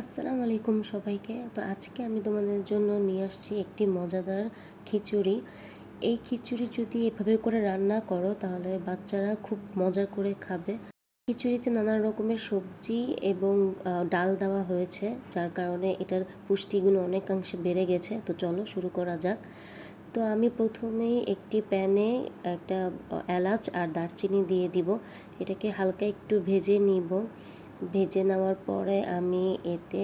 আসসালামু আলাইকুম সবাইকে। তো আজকে আমি তোমাদের জন্য নিয়ে আসছি একটি মজাদার খিচুড়ি। এই খিচুড়ি যদি এভাবে করে রান্না করো, তাহলে বাচ্চারা খুব মজা করে খাবে। খিচুড়িতে নানা রকমের সবজি এবং ডাল দেওয়া হয়েছে, যার কারণে এটার পুষ্টিগুণ অনেকাংশে বেড়ে গেছে। তো চলো শুরু করা যাক। তো আমি প্রথমেই একটি প্যানে একটা এলাচ আর দারচিনি দিয়ে দিব। এটাকে হালকা একটু ভেজে নিব। ভেজে নেওয়ার পরে আমি এতে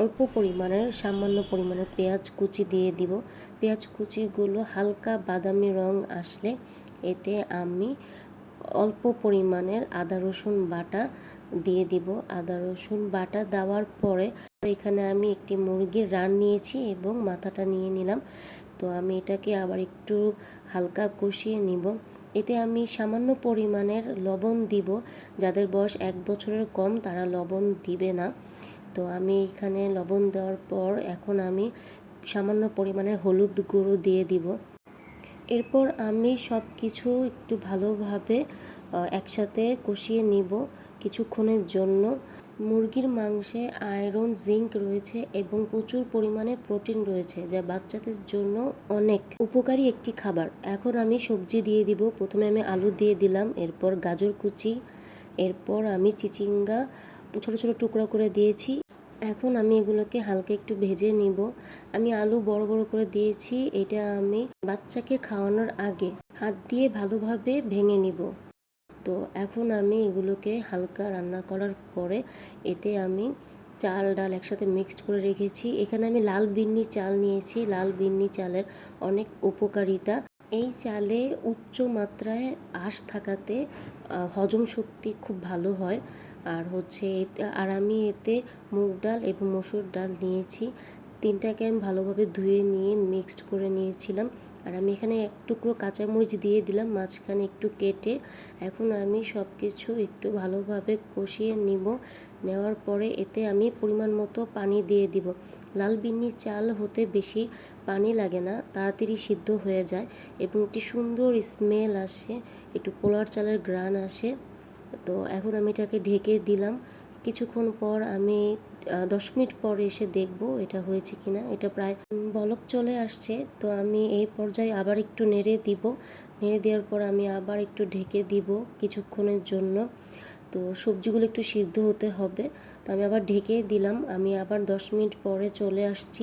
অল্প পরিমাণের, সামান্য পরিমাণের পেঁয়াজ কুচি দিয়ে দিব। পেঁয়াজ কুচিগুলো হালকা বাদামি রং আসলে এতে আমি অল্প পরিমাণের আদা, রসুন বাটা দিয়ে দিব। আদা, রসুন বাটা দেওয়ার পরে এখানে আমি একটি মুরগির রান নিয়েছি এবং মাথাটা নিয়ে নিলাম। তো আমি এটাকে আবার একটু হালকা কষিয়ে নিব। এতে আমি সামান্য পরিমাণের লবণ দিব। যাদের বয়স এক বছরের কম, তারা লবণ দিবে না। তো আমি এখানে লবণ দেওয়ার পর এখন আমি সামান্য পরিমাণের হলুদ গুঁড়ো দিয়ে দিব। এরপর আমি সব কিছু একটু ভালোভাবে একসাথে কষিয়ে নিব কিছুক্ষণের জন্য। মুরগির মাংসে আয়রন, জিঙ্ক রয়েছে এবং প্রচুর পরিমাণে প্রোটিন রয়েছে, যা বাচ্চাদের জন্য অনেক উপকারী একটি খাবার। এখন আমি সবজি দিয়ে দিব। প্রথমে আমি আলু দিয়ে দিলাম, এরপর গাজর কুচি, এরপর আমি চিচিঙ্গা, ছোট ছোট টুকরো করে দিয়েছি। এখন আমি এগুলোকে হালকা একটু ভেজে নিব। আমি আলু বড় বড় করে দিয়েছি, এটা আমি বাচ্চাকে খাওয়ানোর আগে হাত দিয়ে ভালোভাবে ভেঙে নিব। তো এখন আমি এগুলোকে হালকা রান্না করার পরে এতে আমি চাল, ডাল একসাথে মিক্সড করে রেখেছি। এখানে আমি লাল বিন্নি চাল নিয়েছি। লাল বিন্নি চালের অনেক উপকারিতা। এই চালে উচ্চ মাত্রায় আঁশ থাকাতে হজম শক্তি খুব ভালো হয়। আর হচ্ছে আর আমি এতে মুগ ডাল এবং মসুর ডাল নিয়েছি। তিনটাকে আমি ভালোভাবে ধুয়ে নিয়ে মিক্সড করে নিয়েছিলাম। আর আমি এখানে এক টুকরো কাঁচামরিচ দিয়ে দিলাম, মাঝখানে একটু কেটে। এখন আমি সব কিছু একটু ভালোভাবে কষিয়ে নিব। নেওয়ার পরে এতে আমি পরিমাণ মতো পানি দিয়ে দিব। লাল বিন্নি চাল হতে বেশি পানি লাগে না, তাড়াতাড়ি সিদ্ধ হয়ে যায় এবং একটি সুন্দর স্মেল আসে, একটু পোলার চালের গ্রান আসে। তো এখন আমি এটাকে ঢেকে দিলাম। কিছুক্ষণ পর আমি দশ মিনিট পর এসে দেখব এটা হয়েছে কিনা এটা প্রায় বলক চলে আসছে, তো আমি এই পর্যায়ে আবার একটু নেড়ে দিব। নেড়ে দেওয়ার পর আমি আবার একটু ঢেকে দিব কিছুক্ষণের জন্য। তো সবজিগুলো একটু সিদ্ধ হতে হবে। তো আমি আবার ঢেকে দিলাম। আমি আবার দশ মিনিট পরে চলে আসছি।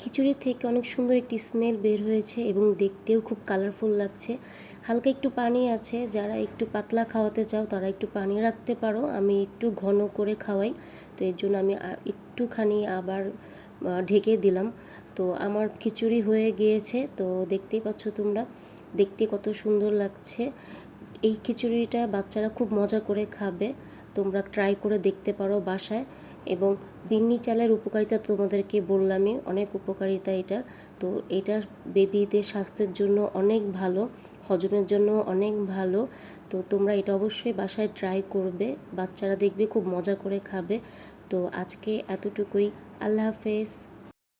খিচুড়ি থেকে অনেক সুন্দর একটি স্মেল বের হয়েছে এবং দেখতেও খুব কালারফুল লাগছে। হালকা একটু পানি আছে, যারা একটু পাতলা খাওয়াতে চাও তারা একটু পানি রাখতে পারো। আমি একটু ঘন করে খাওয়াই, তো এর জন্য আমি একটুখানি আবার ঢেকে দিলাম। তো আমার খিচুড়ি হয়ে গিয়েছে, তো দেখতেই পাচ্ছ তোমরা, দেখতে কত সুন্দর লাগছে। এই খিচুড়িটা বাচ্চারা খুব মজা করে খাবে। তোমরা ট্রাই করে দেখতে পারো বাসায় এবং বিন্নি চালের উপকারিতা তোমাদেরকে বললামই, অনেক উপকারিতা এটার তো এটা বেবিদের স্বাস্থ্যের জন্য অনেক ভালো, হজমের জন্য অনেক ভালো। তো তোমরা এটা অবশ্যই বাসায় ট্রাই করবে, বাচ্চারা দেখবে, খুব মজা করে খাবে। তো আজকে এতটুকুই, আল্লাহ হাফেজ।